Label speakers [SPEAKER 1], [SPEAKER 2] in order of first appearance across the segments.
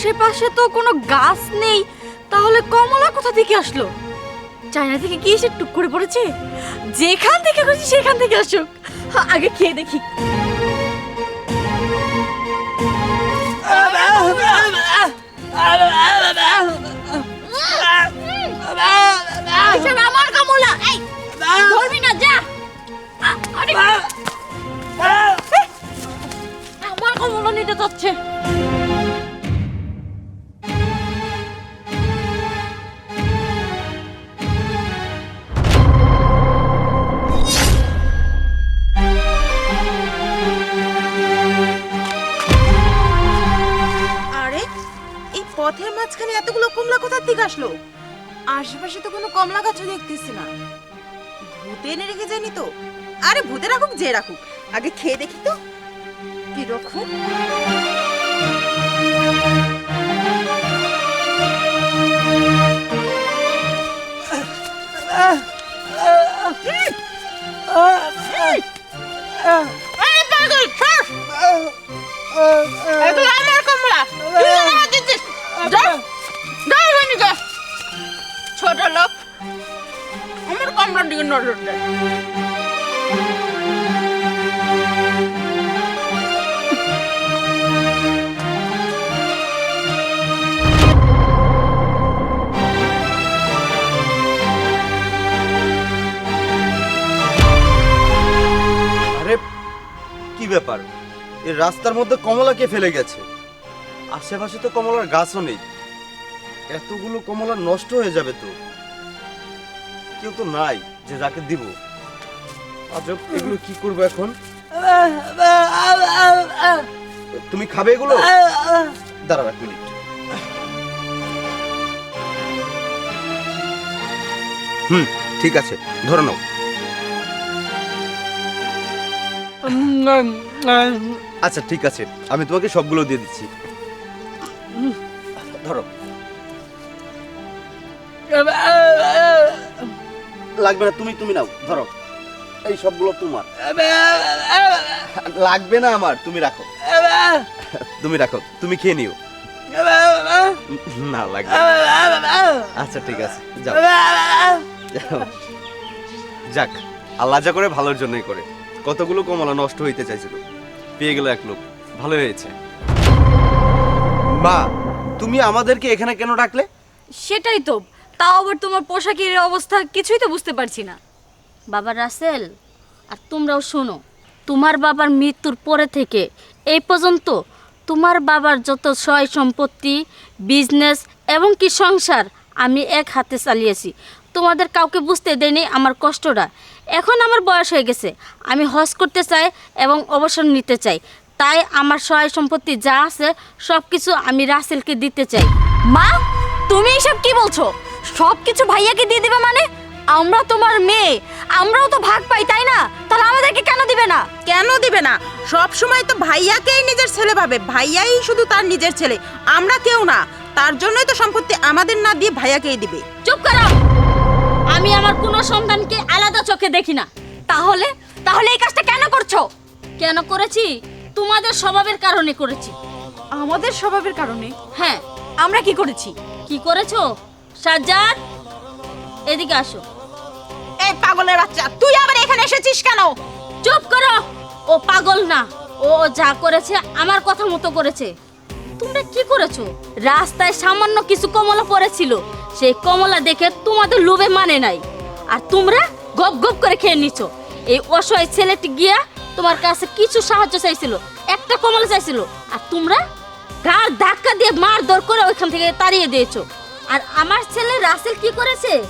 [SPEAKER 1] আশেপাশে তো কোনো গাছ নেই। তাহলে কমলা কোথা থেকে আসলো? চায়না থেকে কি এসে টুক করে পড়েছে? যেখান থেকে খুশি সেখান থেকে আসুক। আগে খেয়ে দেখি। আমার কমলা। এই ধরবি না যা। আমার কমলা নিতে যাচ্ছে।
[SPEAKER 2] পথের মাঝখানে এতগুলো কমলা কোথার থেকে আসলো? আশেপাশে তো কোনো কমলা গাছও দেখতেছি না। ভূতে এনে রেখে যায়নি তো? আরে ভূতে রাখুক, যে রাখুক। আগে খেয়ে দেখি তো। কি রকম?
[SPEAKER 3] আমার
[SPEAKER 4] আরে, কি ব্যাপার? এই রাস্তার মধ্যে কমলা কে ফেলে গেছে? আশেপাশে তো কমলার গাছও নেই। এতগুলো কমলা নষ্ট হয়ে যাবে তো? কেউ তো নাই। যে যাকে দিব। আজব এগুলো কি করব এখন? তুমি খাবে এগুলো? দাঁড়াও এক মিনিট। হুম ঠিক আছে ধরে নাও। আচ্ছা ঠিক আছে আমি তোমাকে সবগুলো দিয়ে দিচ্ছি। ধরো। লাগবে না, তুমি তুমি নাও, ধরো। এই সবগুলো তোমার। লাগবে না আমার, তুমি রাখো। তুমি রাখো, তুমি খেয়ে নিও। না, লাগবে আচ্ছা ঠিক আছে যাও। যাক, আল্লাহ যা করে ভালোর জন্যই করে। কতগুলো কমলা নষ্ট হইতে চাইছিল। পেয়ে গেল এক লোক। ভালো হয়েছে। মা, তুমি আমাদেরকে এখানে কেন ডাকলে?
[SPEAKER 1] সেটাই তো। তাও আবার তোমার পোশাকের অবস্থা কিছুই তো বুঝতে পারছি না।
[SPEAKER 5] বাবা রাসেল আর তোমরাও শোনো তোমার বাবার মৃত্যুর পরে থেকে এই পর্যন্ত তোমার বাবার যত সয় সম্পত্তি বিজনেস এবং কি সংসার আমি এক হাতে চালিয়েছি। তোমাদের কাউকে বুঝতে দেয়নি আমার কষ্টটা। এখন আমার বয়স হয়ে গেছে। আমি হজ করতে চাই এবং অবসর নিতে চাই। তাই আমার সহায় সম্পত্তি যা আছে সব কিছু আমি রাসেলকে দিতে চাই।
[SPEAKER 1] মা তুমি এসব কি বলছো? সব কিছু ভাইয়াকে দিয়ে দিবে মানে? আমরা তোমার মেয়ে। আমরাও তো ভাগ পাই তাই না? তাহলে আমাদেরকে কেন দিবে না?
[SPEAKER 2] কেন দিবে না? সব সময় তো ভাইয়াকেই নিজের ছেলে ভাবে। ভাইয়াই শুধু তার নিজের ছেলে আমরা কেউ না। তার জন্যই তো সম্পত্তি আমাদের না দিয়ে ভাইয়াকেই দিবে।
[SPEAKER 5] চুপ করো! আমি আমার কোনো সন্তানকে আলাদা চোখে দেখি না।
[SPEAKER 1] তাহলে? তাহলে এই কাজটা কেন করছ?
[SPEAKER 5] কেন করেছি? তোমাদের স্বভাবের কারণে করেছি।
[SPEAKER 1] আমাদের স্বভাবের কারণে?
[SPEAKER 5] হ্যাঁ।
[SPEAKER 1] আমরা কি করেছি?
[SPEAKER 5] কি করেছ? সাজ্জাদ এদিকে আসো।
[SPEAKER 2] এই পাগলের বাচ্চা তুই আবার এখানে এসেছিস কেন?
[SPEAKER 5] চুপ করো। ও পাগল না ও যা করেছে আমার কথা মতো করেছে। তোমরা কি করেছ? রাস্তায় সামান্য কিছু কমলা পড়েছিল সেই কমলা দেখে তোমাদের লোভে মানে নাই। আর তোমরা গপ গপ করে খেয়ে নিছো। এই অসহায় ছেলেটি গিয়া তোমার কাছে কিছু সাহায্য চাইছিল একটা কমলা চাইছিল আর তোমরা গাল ধাক্কা দিয়ে মার দর করে ওইখান থেকে তাড়িয়ে দিয়েছ। আর আমার ছেলে রাসেল কি করেছে?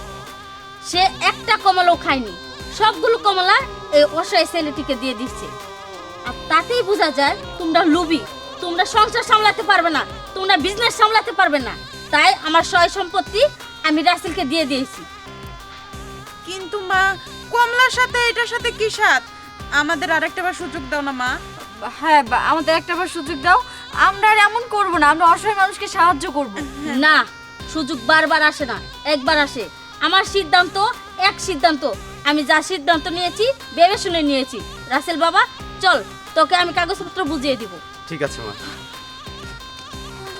[SPEAKER 5] সে একটা কমলাও খায়নি। সবগুলো কমলা এই অসহায় ছেলেটিকে দিয়ে দিচ্ছে। আর তাতেই বোঝা যায় তোমরা লুবি তোমরা সংসার সামলাতে পারবে না। তোমরা বিজনেস সামলাতে পারবে না। তাই আমার সয় সম্পত্তি আমি রাসেলকে দিয়ে দিয়েছি।
[SPEAKER 2] কিন্তু মা কমলার সাথে এটার সাথে কি সাথ আমাদের আরেকটা বার সুযোগ দাও না মা।
[SPEAKER 1] হ্যাঁ বা- আমাদের একটা বার সুযোগ দাও। আমরা আর এমন করব না। আমরা অসহায় মানুষকে সাহায্য করব।
[SPEAKER 5] না সুযোগ বারবার আসে না, একবার আসে। আমার সিদ্ধান্ত এক সিদ্ধান্ত। আমি যা সিদ্ধান্ত নিয়েছি, ভেবে শুনে নিয়েছি। রাসেল বাবা, চল, তোকে আমি কাগজপত্র বুঝিয়ে দিব।
[SPEAKER 4] ঠিক আছে মা।